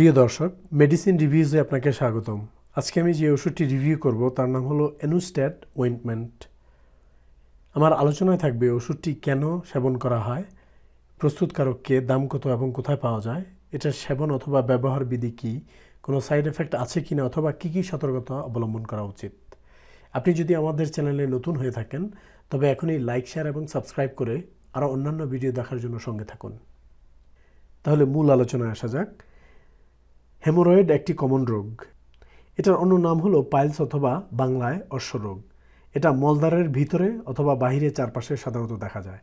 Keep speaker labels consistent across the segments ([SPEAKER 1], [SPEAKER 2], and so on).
[SPEAKER 1] প্রিয় দর্শক মেডিসিন রিভিউজে আপনাকে স্বাগতম। আজকে আমি যে ওষুধটি রিভিউ করব, তার নাম হলো এনুস্ট্যাট ওয়েন্টমেন্ট আমার আলোচনায় থাকবে ওষুধটি কেন সেবন করা হয়, প্রস্তুতকারককে দাম কত এবং কোথায় পাওয়া যায়, এটার সেবন অথবা ব্যবহার বিধি কী, কোনো সাইড এফেক্ট আছে কি না অথবা কী কী সতর্কতা অবলম্বন করা উচিত। আপনি যদি আমাদের চ্যানেলে নতুন হয়ে থাকেন, তবে এখনই লাইক শেয়ার এবং সাবস্ক্রাইব করে আরও অন্যান্য ভিডিও দেখার জন্য সঙ্গে থাকুন। তাহলে মূল আলোচনায় আসা যাক। হেমোরয়েড একটি কমন রোগ। এটার অন্য নাম হলো পাইলস অথবা বাংলায় অশ্বরোগ। এটা মলদ্বারের ভিতরে অথবা বাহিরে চারপাশে সাধারণত দেখা যায়।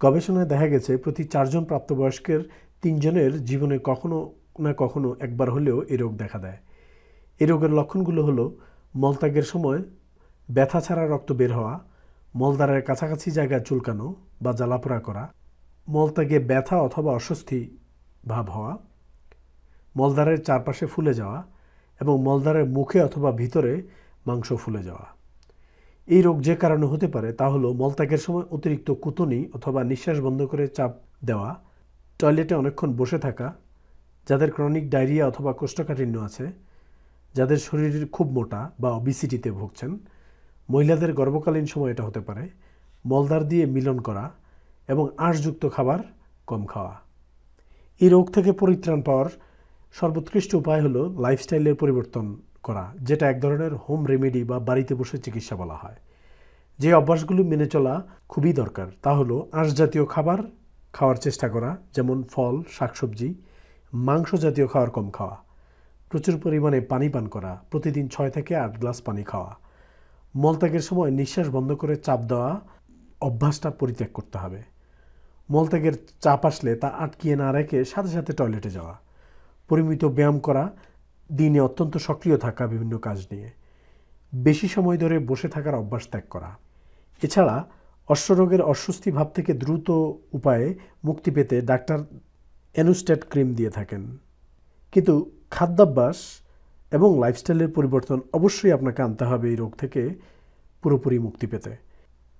[SPEAKER 1] গবেষণায় দেখা গেছে, প্রতি চারজন প্রাপ্তবয়স্কের তিনজনের জীবনে কখনো না কখনো একবার হলেও এ রোগ দেখা দেয়। এ রোগের লক্ষণগুলো হলো মলত্যাগের সময় ব্যথা ছাড়া রক্ত বের হওয়া, মলদ্বারের কাছাকাছি জায়গায় চুলকানো বা জ্বালাপোড়া করা, মলত্যাগে ব্যথা অথবা অস্বস্তি ভাব হওয়া মলদ্বারের চারপাশে ফুলে যাওয়া এবং মলদ্বারের মুখে অথবা ভিতরে মাংস ফুলে যাওয়া। এই রোগ যে কারণে হতে পারে তা হলো মলত্যাগের সময় অতিরিক্ত কুতনি অথবা নিঃশ্বাস বন্ধ করে চাপ দেওয়া, টয়লেটে অনেকক্ষণ বসে থাকা, যাদের ক্রনিক ডায়রিয়া অথবা কোষ্ঠকাঠিন্য আছে, যাদের শরীর খুব মোটা বা অবিসিটিতে ভুগছেন, মহিলাদের গর্ভকালীন সময় এটা হতে পারে, মলদ্বার দিয়ে মিলন করা এবং আঁশযুক্ত খাবার কম খাওয়া। এই রোগ থেকে পরিত্রাণ পাওয়ার সর্বোৎকৃষ্ট উপায় হলো লাইফস্টাইলের পরিবর্তন করা, যেটা এক ধরনের হোম রেমেডি বা বাড়িতে বসে চিকিৎসা বলা হয়। যে অভ্যাসগুলো মেনে চলা খুবই দরকার, তা হলো আঁশ জাতীয় খাবার খাওয়ার চেষ্টা করা, যেমন ফল, শাকসবজি, মাংস জাতীয় খাবার কম খাওয়া, প্রচুর পরিমাণে পানি পান করা, প্রতিদিন ছয় থেকে আট গ্লাস পানি খাওয়া, মলত্যাগের সময় নিঃশ্বাস বন্ধ করে চাপ দেওয়া, অভ্যাসটা পরিত্যাগ করতে হবে। মলত্যাগের চাপ আসলে তা আটকিয়ে না রেখে সাথে সাথে টয়লেটে যাওয়া। পরিমিত ব্যায়াম করা দিনে অত্যন্ত সক্রিয় থাকা বিভিন্ন কাজ নিয়ে। বেশি সময় ধরে বসে থাকার অভ্যাস ত্যাগ করা। এছাড়া অশ্বরোগের অস্বস্তি ভাব থেকে দ্রুত উপায়ে মুক্তি পেতে ডাক্তার অ্যানুস্ট্যাট ক্রিম দিয়ে থাকেন। কিন্তু খাদ্যাভ্যাস এবং লাইফস্টাইলের পরিবর্তন অবশ্যই আপনাকে আনতে হবে এই রোগ থেকে পুরোপুরি মুক্তি পেতে।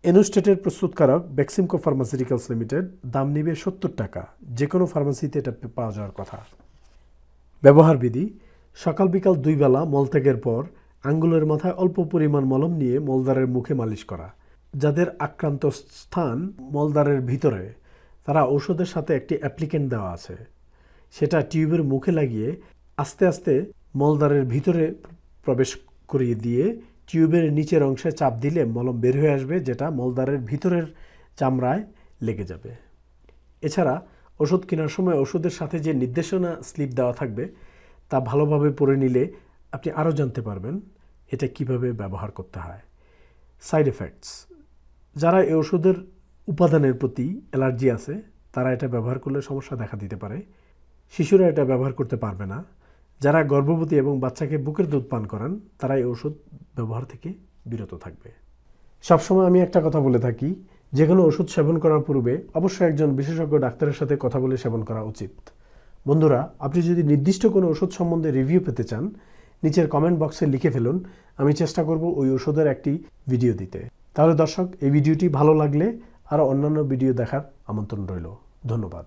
[SPEAKER 1] এনোস্টেটের প্রস্তুতকারক বেক্সিমকো ফার্মাসিউটিক্যালস লিমিটেড দাম নিবে সত্তর টাকা। যে কোনো ফার্মাসিতে এটা পাওয়া যাওয়ার কথা। ব্যবহার বিধি সকাল বিকাল দুই বেলা মলত্যাগের পর আঙ্গুলের মাথায় অল্প পরিমাণ মলম নিয়ে মলদ্বারের মুখে মালিশ করা। যাদের আক্রান্ত স্থান মলদ্বারের ভিতরে, তারা ঔষধের সাথে একটি অ্যাপ্লিকেন্ট দেওয়া আছে। সেটা টিউবের মুখে লাগিয়ে আস্তে আস্তে মলদ্বারের ভিতরে প্রবেশ করিয়ে দিয়ে টিউবের নিচের অংশে চাপ দিলে মলম বের হয়ে আসবে, যেটা মলদ্বারের ভিতরের চামড়ায় লেগে যাবে। এছাড়া ওষুধ কেনার সময় ওষুধের সাথে যে নির্দেশনা স্লিপ দেওয়া থাকবে, তা ভালোভাবে পড়ে নিলে আপনি আরও জানতে পারবেন এটা কীভাবে ব্যবহার করতে হয়। সাইড এফেক্টস, যারা এই ওষুধের উপাদানের প্রতি অ্যালার্জি আছে, তারা এটা ব্যবহার করলে সমস্যা দেখা দিতে পারে। শিশুরা এটা ব্যবহার করতে পারবে না। যারা গর্ভবতী এবং বাচ্চাকে বুকের দুধ পান করান, তারা এই ওষুধ ব্যবহার থেকে বিরত থাকবে। সবসময় আমি একটা কথা বলে থাকি যে কোনো ওষুধ সেবন করার পূর্বে অবশ্যই একজন বিশেষজ্ঞ ডাক্তারের সাথে কথা বলে সেবন করা উচিত। বন্ধুরা, আপনি যদি নির্দিষ্ট কোনো ওষুধ সম্বন্ধে রিভিউ পেতে চান, নিচের কমেন্ট বক্সে লিখে ফেলুন, আমি চেষ্টা করব ওই ওষুধের একটি ভিডিও দিতে। তাহলে দর্শক, এই ভিডিওটি ভালো লাগলে আরও অন্যান্য ভিডিও দেখার আমন্ত্রণ রইল। ধন্যবাদ।